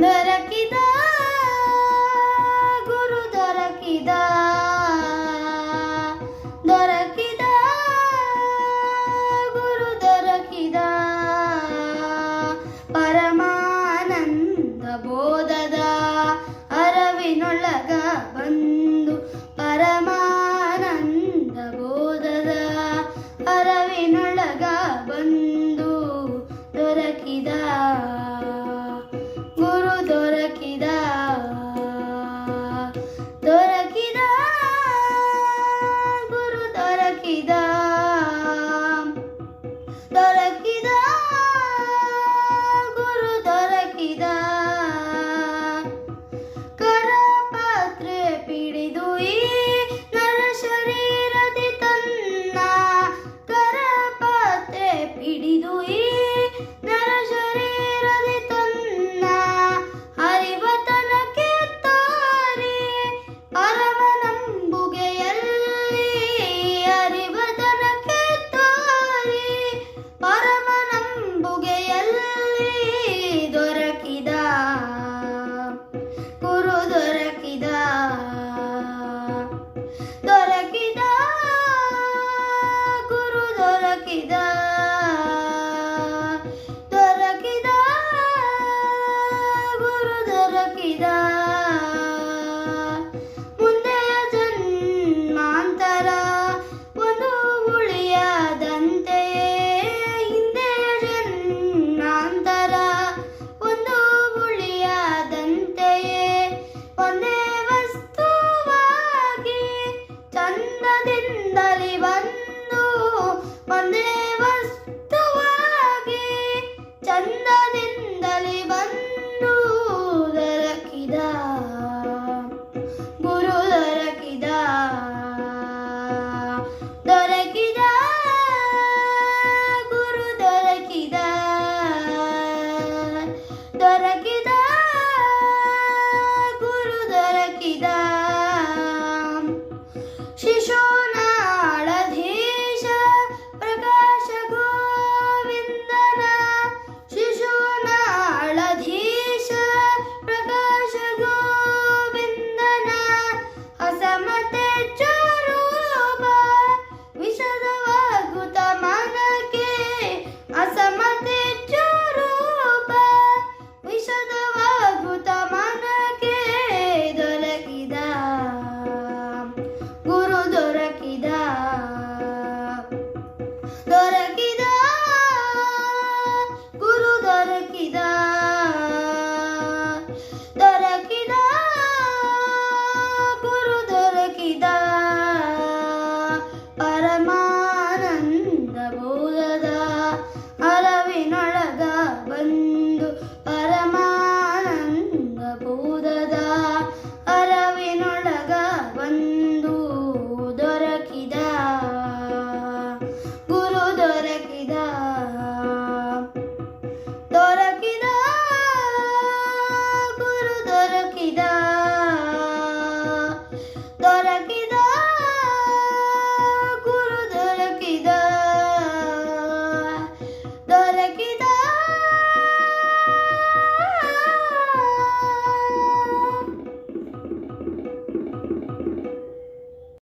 ದೊರಕಿದ ಗುರು ದೊರಕಿದ ದೊರಕಿದ ಗುರು ದೊರಕಿದ. ಪರಮಾನಂದ ಬೋಧದ ಅರವಿನೊಳಗ ದೊರಕಿದ ದೊರಕಿದ, ಗುರು ದೊರಕಿದ. ಮುಂದೆಯ ಜನ್ಮಾಂತರ, ಒಂದು ಉಳಿಯದಂತೆಯೇ ಹಿಂದೆಯ ಜನ್ಮಾಂತರ, ಒಂದು ಉಳಿಯದಂತೆಯೇ ಒಂದೇ ವಸ್ತುವಾಗಿ ಚಂದದಿಂದಲಿ ಬಂದು ಒಂದೇ ವಸ್ತುವಾಗಿ ಚಂದದಿಂದಲಿ ಬಂದು ದೊರಕಿದ. ಗುರು ದೊರಕಿದ. ದೊರಕಿದ. ಗುರು ದೊರಕಿದ. ದೊರಕಿದ.